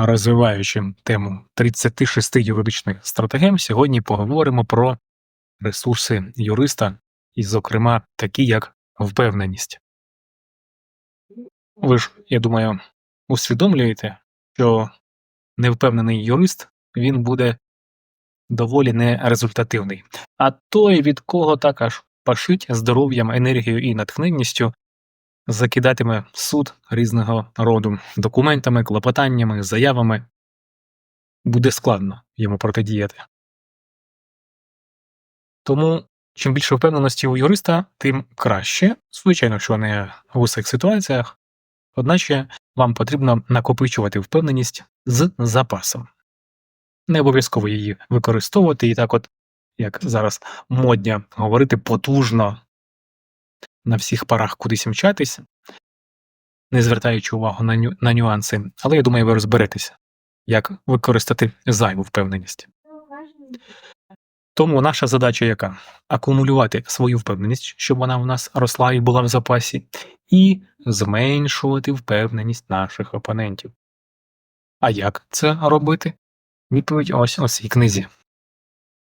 Розвиваючи тему 36 юридичних стратегем, сьогодні поговоримо про ресурси юриста, і, зокрема, такі як впевненість. Ви ж, я думаю, усвідомлюєте, що невпевнений юрист він буде доволі нерезультативний. А той, від кого так аж пашить здоров'ям, енергією і натхненністю, закидатиме суд різного роду документами, клопотаннями, заявами, буде складно йому протидіяти. Тому чим більше впевненості у юриста, тим краще. Звичайно, що не в усіх ситуаціях, одначе вам потрібно накопичувати впевненість з запасом. Не обов'язково її використовувати і так, от, як зараз модня говорити потужно на всіх парах кудись мчатись, не звертаючи увагу на, ню, на нюанси, але я думаю, ви розберетеся, як використати зайву впевненість. Тому наша задача яка? Акумулювати свою впевненість, щоб вона у нас росла і була в запасі, і зменшувати впевненість наших опонентів. А як це робити? Відповідь ось у цій книзі.